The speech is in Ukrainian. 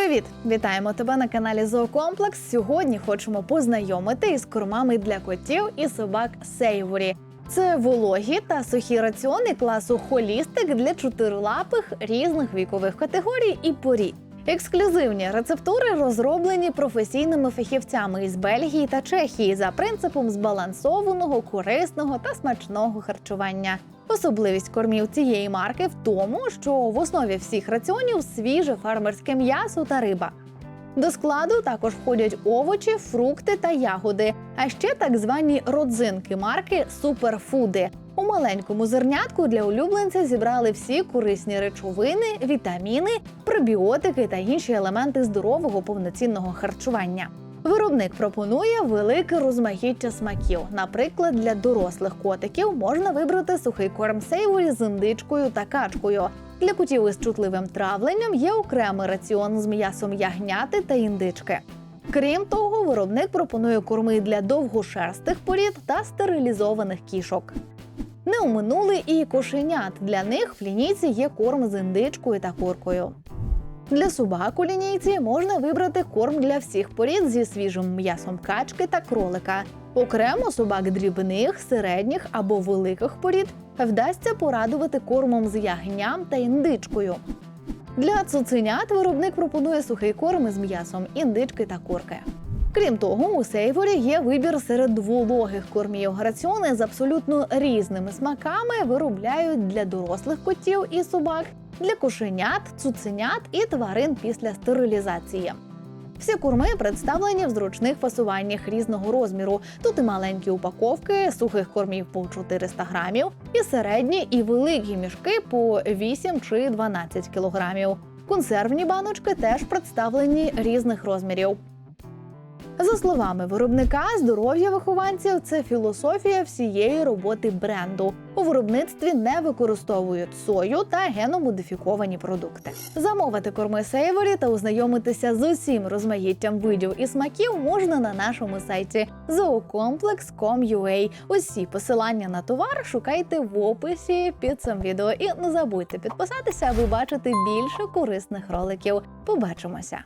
Привіт! Вітаємо тебе на каналі Зоокомплекс. Сьогодні хочемо познайомити із кормами для котів і собак Сейворі. Це вологі та сухі раціони класу холістик для чотирилапих різних вікових категорій і порід. Ексклюзивні рецептури розроблені професійними фахівцями із Бельгії та Чехії за принципом збалансованого, корисного та смачного харчування. Особливість кормів цієї марки в тому, що в основі всіх раціонів свіже фермерське м'ясо та риба. До складу також входять овочі, фрукти та ягоди, а ще так звані родзинки марки суперфуди. У маленькому зернятку для улюбленця зібрали всі корисні речовини, вітаміни, пробіотики та інші елементи здорового повноцінного харчування. Виробник пропонує велике розмаїття смаків. Наприклад, для дорослих котиків можна вибрати сухий корм сейворі з індичкою та качкою. Для котів із чутливим травленням є окремий раціон з м'ясом ягняти та індички. Крім того, виробник пропонує корми для довгошерстих порід та стерилізованих кішок. Не уминули і кошенят. Для них в лінійці є корм з індичкою та куркою. Для собак у лінійці можна вибрати корм для всіх порід зі свіжим м'ясом качки та кролика. Окремо собак дрібних, середніх або великих порід вдасться порадувати кормом з ягням та індичкою. Для цуценят виробник пропонує сухий корм із м'ясом індички та курки. Крім того, у Сейворі є вибір серед вологих кормів. Раціони з абсолютно різними смаками виробляють для дорослих котів і собак, для кошенят, цуценят і тварин після стерилізації. Всі корми представлені в зручних фасуваннях різного розміру. Тут і маленькі упаковки сухих кормів по 400 грамів, і середні і великі мішки по 8 чи 12 кілограмів. Консервні баночки теж представлені різних розмірів. За словами виробника, здоров'я вихованців це філософія всієї роботи бренду. У виробництві не використовують сою та геномодифіковані продукти. Замовити корми Сейворі та ознайомитися з усім розмаїттям видів і смаків можна на нашому сайті zoocomplex.com.ua. Усі посилання на товар шукайте в описі під цим відео. І не забудьте підписатися, аби бачити більше корисних роликів. Побачимося!